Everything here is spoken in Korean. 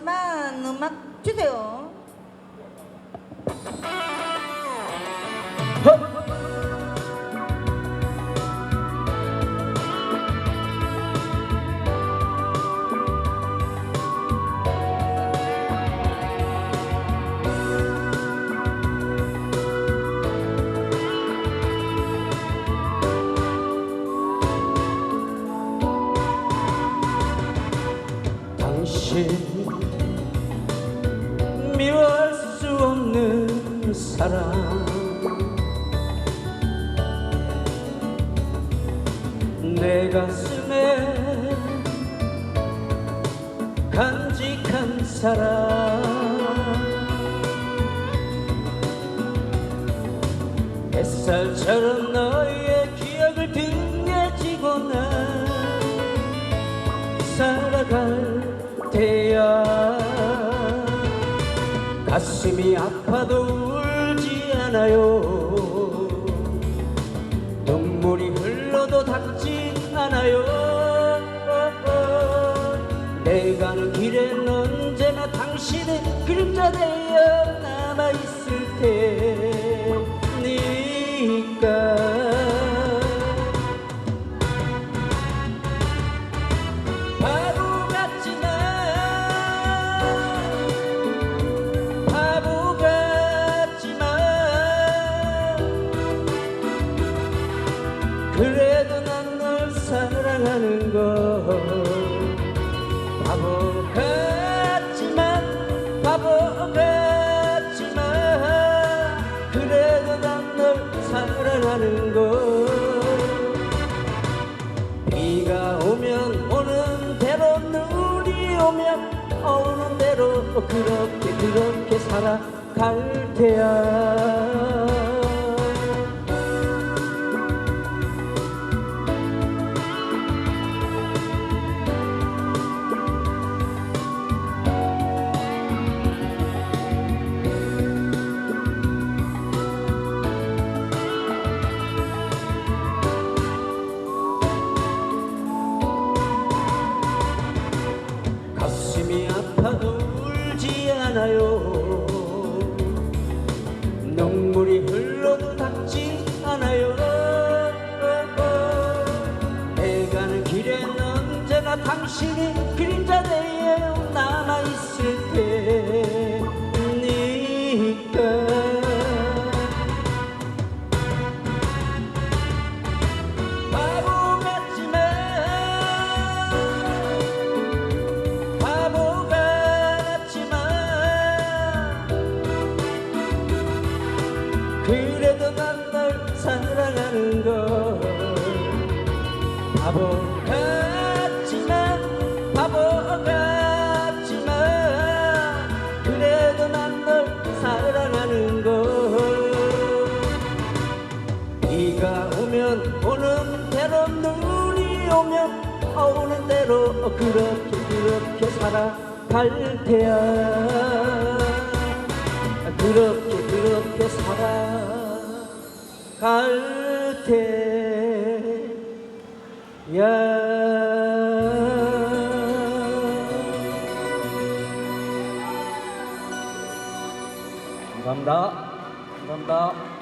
같지만 음악 주세요. 당신 사랑. 내 가슴에 간직한 사랑. 햇살처럼 너의 기억을 등에 지고 난 살아갈 테야. 가슴이 아파도 울 지 않아요. 눈물이 흘러도 닿지 않아요. 내가 가는 길엔 언제나 당신의 그림자 되어 사랑하는 걸 바보 같지만 바보 같지만 그래도 난 널 사랑하는 걸 비가 오면 오는 대로 눈이 오면 오는 대로 그렇게 그렇게 살아갈 테야 눈물이 흘러도 닿지 않아요. 내 가는 길엔 언제나 당신이 그림자 되어 남아있을 테 바보 같지만 바보 같지만 그래도 난 널 사랑하는 걸. 비가 오면 오는 대로 눈이 오면 오는 대로 그렇게 그렇게 살아갈 테야. 그렇게 감사합니다. 감사합니다